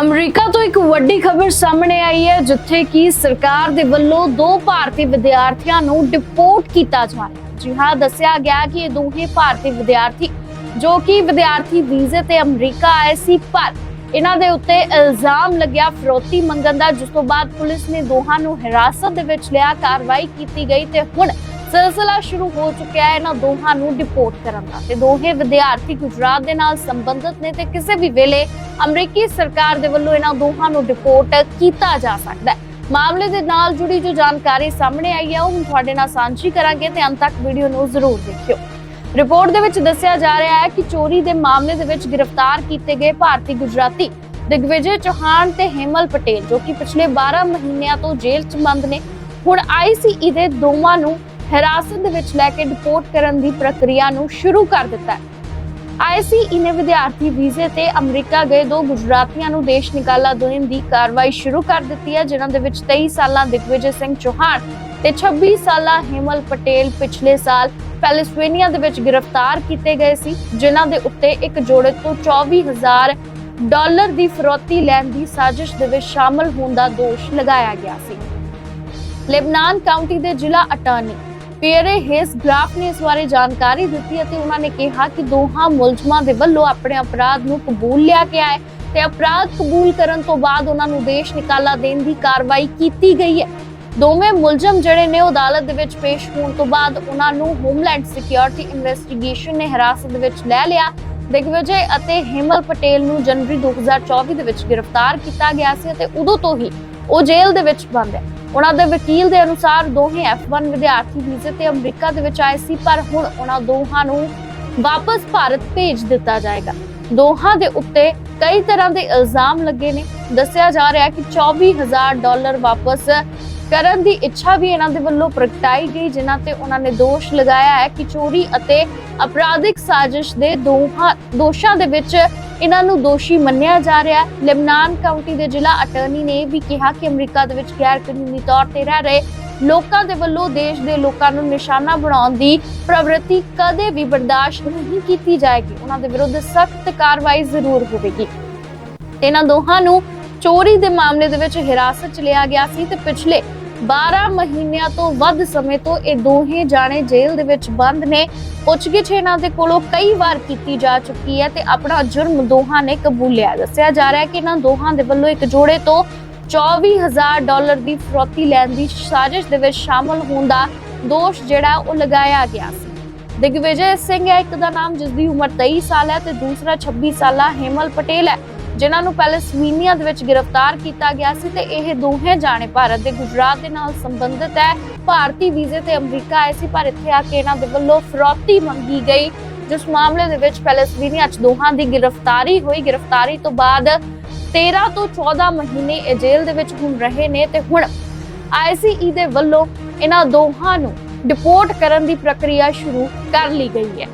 America ਤੋਂ ਇੱਕ ਵੱਡੀ ਖਬਰ ਸਾਹਮਣੇ ਆਈ ਹੈ, ਜਿੱਥੇ ਕਿ ਸਰਕਾਰ ਦੇ ਵੱਲੋਂ ਦੋ ਭਾਰਤੀ ਵਿਦਿਆਰਥੀਆਂ ਨੂੰ ਡਿਪੋਰਟ ਕੀਤਾ ਜਾ ਰਿਹਾ ਹੈ। ਜੀ ਹਾਂ, ਦੱਸਿਆ ਗਿਆ ਕਿ ਇਹ ਦੋਹੇ ਭਾਰਤੀ ਵਿਦਿਆਰਥੀ, ਜੋ ਕਿ ਵਿਦਿਆਰਥੀ ਵੀਜ਼ੇ ਤੇ ਅਮਰੀਕਾ ਆਏ ਸੀ, ਪਰ ਇਹਨਾਂ ਦੇ ਉੱਤੇ ਇਲਜ਼ਾਮ ਲੱਗਿਆ ਫਰੋਤੀ ਮੰਗਣ ਦਾ, ਜਿਸ ਤੋਂ ਬਾਅਦ ਪੁਲਿਸ ਨੇ ਦੋਹਾਂ ਨੂੰ ਹਿਰਾਸਤ ਦੇ ਵਿੱਚ ਲਿਆ, ਕਾਰਵਾਈ ਕੀਤੀ ਗਈ ਤੇ ਹੁਣ ਸਿਲਸਿਲਾ ਸ਼ੁਰੂ ਹੋ ਚੁੱਕਿਆ ਹੈ। ਇਹਨਾਂ ਦੋਹਾਂ ਨੂੰ ਡਿਪੋਰਟ ਕਰਨ ਦਾ। ਤੇ ਦੋਹੇ ਵਿਦਿਆਰਥੀ ਗੁਜਰਾਤ ਦੇ ਨਾਲ ਸੰਬੰਧਿਤ ਨੇ ਤੇ ਕਿਸੇ ਵੀ ਵੇਲੇ ਅਮਰੀਕੀ ਸਰਕਾਰ ਦੇ ਵੱਲੋਂ ਇਹਨਾਂ ਦੋਹਾਂ ਨੂੰ ਡਿਪੋਰਟ ਕੀਤਾ ਜਾ ਸਕਦਾ ਹੈ। ਮਾਮਲੇ ਦੇ ਨਾਲ ਜੁੜੀ ਜੋ ਜਾਣਕਾਰੀ ਸਾਹਮਣੇ ਆਈ ਹੈ, ਉਹ ਤੁਹਾਡੇ ਨਾਲ ਸਾਂਝੀ ਕਰਾਂਗੇ ਤੇ ਅੰਤ ਤੱਕ ਵੀਡੀਓ ਨੂੰ ਜ਼ਰੂਰ ਦੇਖਿਓ। ਰਿਪੋਰਟ ਦੇ ਵਿੱਚ ਦੱਸਿਆ ਜਾ ਰਿਹਾ ਹੈ ਕਿ ਚੋਰੀ ਦੇ ਮਾਮਲੇ ਦੇ ਵਿੱਚ ਗ੍ਰਿਫਤਾਰ ਕੀਤੇ ਗਏ ਭਾਰਤੀ ਗੁਜਰਾਤੀ ਦਿਗਵਿਜੇ ਚੌਹਾਨ ਤੇ ਹੇਮਲ ਪਟੇਲ, ਜੋ ਕਿ ਪਿਛਲੇ 12 ਮਹੀਨਿਆਂ ਤੋਂ ਜੇਲ੍ਹ 'ਚ ਬੰਦ ਨੇ। ਹੁਣ ਆਈਸੀਈ ਦੇ ਦੋਵਾਂ ਨੂੰ ਹਿਰਾਸਤ ਦੇ ਵਿੱਚ ਲੈ ਕੇ ਡਿਪੋਰਟ ਕਰਨ ਦੀ ਪ੍ਰਕਿਰਿਆ ਨੂੰ ਸ਼ੁਰੂ ਕਰ ਦਿੱਤਾ ਹੈ। ਆਈਸੀਈ ਨੇ ਵਿਦਿਆਰਥੀ ਵੀਜ਼ੇ ਤੇ ਅਮਰੀਕਾ ਗਏ, ਦੋ ਗੁਜਰਾਤੀਆਂ ਨੂੰ ਦੇਸ਼ ਨਿਕਾਲਾ ਦੇਣ ਦੀ ਕਾਰਵਾਈ ਸ਼ੁਰੂ ਕਰ ਦਿੱਤੀ ਹੈ, ਜਿਨ੍ਹਾਂ ਦੇ ਵਿੱਚ 23 ਸਾਲਾਂ ਦਿਗਵਿਜੇ ਸਿੰਘ ਚੌਹਾਨ ਤੇ 26 ਸਾਲਾਂ ਹਿਮਲ ਪਟੇਲ ਪਿਛਲੇ ਸਾਲ ਪੈਲਿਸਵੇਨੀਆ ਦੇ ਵਿੱਚ ਗ੍ਰਿਫਤਾਰ ਕੀਤੇ ਗਏ ਸੀ, ਜਿਨ੍ਹਾਂ ਦੇ ਉੱਤੇ ਇੱਕ ਜੋੜੇ ਤੋਂ 24000 ਡਾਲਰ ਦੀ ਫਰੋਤੀ ਲੈਣ ਦੀ ਸਾਜ਼ਿਸ਼ ਦੇ ਵਿੱਚ ਸ਼ਾਮਲ ਹੋਣ ਦਾ ਦੋਸ਼ ਲਗਾਇਆ ਗਿਆ ਸੀ। ਲੈਬਨਾਨ ਕਾਉਂਟੀ ਦੇ ਜ਼ਿਲ੍ਹਾ ਅਟਾਰਨੀ ਪੀਅਰੇ ਹੇਸ ਗ੍ਰਾਫ ਨੇ ਇਸ ਬਾਰੇ ਜਾਣਕਾਰੀ ਦਿੱਤੀ ਅਤੇ ਉਹਨਾਂ ਨੇ ਕਿਹਾ ਕਿ ਦੋਹਾਂ ਮੁਲਜ਼ਮਾਂ ਦੇ ਵੱਲੋਂ ਆਪਣੇ ਅਪਰਾਧ ਨੂੰ ਕਬੂਲ ਲਿਆ ਗਿਆ ਹੈ ਤੇ ਅਪਰਾਧ ਕਬੂਲ ਕਰਨ ਤੋਂ ਬਾਅਦ ਉਹਨਾਂ ਨੂੰ ਦੇਸ਼ ਨਿਕਾਲਾ ਦੇਣ ਦੀ ਕਾਰਵਾਈ ਕੀਤੀ ਗਈ ਹੈ। ਦੋਵੇਂ ਮੁਲਜ਼ਮ ਜਿਹੜੇ ਨੇ ਉਹ ਅਦਾਲਤ ਦੇ ਵਿੱਚ ਪੇਸ਼ ਹੋਣ ਤੋਂ ਬਾਅਦ ਉਹਨਾਂ ਨੂੰ ਹੋਮਲੈਂਡ ਸਿਕਿਉਰਿਟੀ ਇਨਵੈਸਟੀਗੇਸ਼ਨ ਨੇ ਹਿਰਾਸਤ ਦੇ ਵਿੱਚ ਲੈ ਲਿਆ। ਦਿਗਵਿਜੇ ਅਤੇ ਹਿਮਲ ਪਟੇਲ ਨੂੰ ਜਨਵਰੀ 2024 ਦੇ ਵਿੱਚ ਗ੍ਰਿਫਤਾਰ ਕੀਤਾ ਗਿਆ ਸੀ ਅਤੇ ਉਦੋਂ ਤੋਂ ਹੀ ਉਹ ਜੇਲ੍ਹ ਦੇ ਵਿੱਚ ਬੰਦ ਹੈ। ਉਹਨਾਂ ਦੇ ਵਕੀਲ ਦੇ ਅਨੁਸਾਰ ਦੋਹੇ F1 ਵਿਦਿਆਰਥੀ ਵੀਜ਼ੇ ਤੇ ਅਮਰੀਕਾ ਦੇ ਵਿੱਚ ਆਏ ਸੀ, ਪਰ ਹੁਣ ਉਹਨਾਂ ਦੋਹਾਂ ਨੂੰ ਵਾਪਸ ਭਾਰਤ ਭੇਜ ਦਿੱਤਾ ਜਾਏਗਾ। ਦੋਹਾਂ ਦੇ ਉੱਤੇ ਕਈ ਤਰ੍ਹਾਂ ਦੇ ਇਲਜ਼ਾਮ ਲੱਗੇ ਨੇ। ਦੱਸਿਆ ਜਾ ਰਿਹਾ ਹੈ ਕਿ 24000 ਡਾਲਰ ਵਾਪਸ ਕਰਨ ਦੀ ਇੱਛਾ ਵੀ ਇਹਨਾਂ ਦੇ ਵੱਲੋਂ ਪ੍ਰਗਟਾਈ ਗਈ, ਜਿਨ੍ਹਾਂ ਤੇ ਉਹਨਾਂ ਨੇ ਦੋਸ਼ ਲਗਾਇਆ ਹੈ ਕਿ ਚੋਰੀ ਅਤੇ ਅਪਰਾਧਿਕ ਸਾਜ਼ਿਸ਼ ਦੇ ਦੋਹਾਂ ਦੋਸ਼ਾਂ ਦੇ ਵਿੱਚ ਇਹਨਾਂ ਨੂੰ ਦੋਸ਼ੀ ਮੰਨਿਆ ਜਾ ਰਿਹਾ ਹੈ। ਲੈਬਨਾਨ ਕਾਉਂਟੀ ਦੇ ਜ਼ਿਲ੍ਹਾ ਅਟਾਰਨੀ ਨੇ ਵੀ ਕਿਹਾ ਕਿ ਅਮਰੀਕਾ ਦੇ ਵਿੱਚ ਗੈਰ ਕਾਨੂੰਨੀ ਤੌਰ ਤੇ ਰਹਿ ਰਹੇ ਲੋਕਾਂ ਦੇ ਵੱਲੋਂ ਦੇਸ਼ ਦੇ ਲੋਕਾਂ ਨੂੰ ਨਿਸ਼ਾਨਾ ਬਣਾਉਣ ਦੀ ਪ੍ਰਵਿਰਤੀ ਕਦੇ ਵੀ ਬਰਦਾਸ਼ਤ ਨਹੀਂ ਕੀਤੀ ਜਾਏਗੀ। ਉਹਨਾਂ ਦੇ ਵਿਰੁੱਧ ਸਖਤ ਕਾਰਵਾਈ ਜ਼ਰੂਰ ਹੋਵੇਗੀ। ਇਹਨਾਂ ਦੋਹਾਂ ਨੂੰ ਚੋਰੀ ਦੇ ਮਾਮਲੇ ਦੇ ਵਿੱਚ ਹਿਰਾਸਤ 'ਚ ਲਿਆ ਗਿਆ ਸੀ ਤੇ ਪਿਛਲੇ 12 ਮਹੀਨਿਆਂ ਤੋਂ ਵੱਧ ਸਮੇਂ ਤੋਂ ਇਹ ਦੋਹੇ ਜਾਣੇ ਜੇਲ੍ਹ ਦੇ ਵਿੱਚ ਬੰਦ ਨੇ। ਪੁੱਛਗਿੱਛ ਇਹਨਾਂ ਦੇ ਕੋਲੋਂ ਕਈ ਵਾਰ ਕੀਤੀ ਜਾ ਚੁੱਕੀ ਹੈ ਤੇ ਆਪਣਾ ਜੁਰਮ ਦੋਹਾਂ ਨੇ ਕਬੂਲਿਆ। ਦੱਸਿਆ ਜਾ ਰਿਹਾ ਹੈ ਕਿ ਇਹਨਾਂ ਦੋਹਾਂ ਦੇ ਵੱਲੋਂ ਇੱਕ ਜੋੜੇ ਤੋਂ 24000 ਡਾਲਰ ਦੀ ਫਰੋਤੀ ਲੈਣ ਦੀ ਸਾਜ਼ਿਸ਼ ਦੇ ਵਿੱਚ ਸ਼ਾਮਲ ਹੋਣ ਦਾ ਦੋਸ਼ ਜਿਹੜਾ ਉਹ ਲਗਾਇਆ ਗਿਆ ਸੀ। ਦਿਗਵਿਜੇ ਸਿੰਘ ਹੈ, ਇੱਕ ਦਾ ਨਾਮ ਜਿਸ ਦੀ ਉਮਰ 23 ਸਾਲ ਹੈ ਤੇ ਦੂਸਰਾ 26 ਸਾਲਾ ਹੇਮਲ ਪਟੇਲ ਹੈ। ਜਿਨ੍ਹਾਂ ਨੂੰ ਪੈਲਸਵੀਨੀਆ ਦੇ ਵਿੱਚ ਗ੍ਰਿਫਤਾਰ ਕੀਤਾ ਗਿਆ ਸੀ ਤੇ ਇਹ ਦੋਹੇ ਜਾਣੇ ਭਾਰਤ ਦੇ ਗੁਜਰਾਤ ਦੇ ਨਾਲ ਸੰਬੰਧਿਤ ਹੈ। ਭਾਰਤੀ ਵੀਜ਼ੇ ਤੇ ਅਮਰੀਕਾ ਆਏ ਸੀ, ਪਰ ਇੱਥੇ ਆ ਕੇ ਇਹਨਾਂ ਦੇ ਵੱਲੋਂ ਫਰੋਤੀ ਮੰਗੀ ਗਈ, ਜਿਸ ਮਾਮਲੇ ਦੇ ਵਿੱਚ ਪੈਲਸਵੀਨੀਆ 'ਚ ਦੋਹਾਂ ਦੀ ਗ੍ਰਿਫਤਾਰੀ ਹੋਈ। ਗ੍ਰਿਫਤਾਰੀ ਤੋਂ ਬਾਅਦ 13 ਤੋਂ 14 ਮਹੀਨੇ ਇਹ ਜੇਲ੍ਹ ਦੇ ਵਿੱਚ ਹੁਣ ਰਹੇ ਨੇ ਤੇ ਹੁਣ ਆਈਸੀਈ ਦੇ ਵੱਲੋਂ ਇਹਨਾਂ ਦੋਹਾਂ ਨੂੰ ਡਿਪੋਰਟ ਕਰਨ ਦੀ ਪ੍ਰਕਿਰਿਆ ਸ਼ੁਰੂ ਕਰ ਲਈ ਗਈ ਹੈ।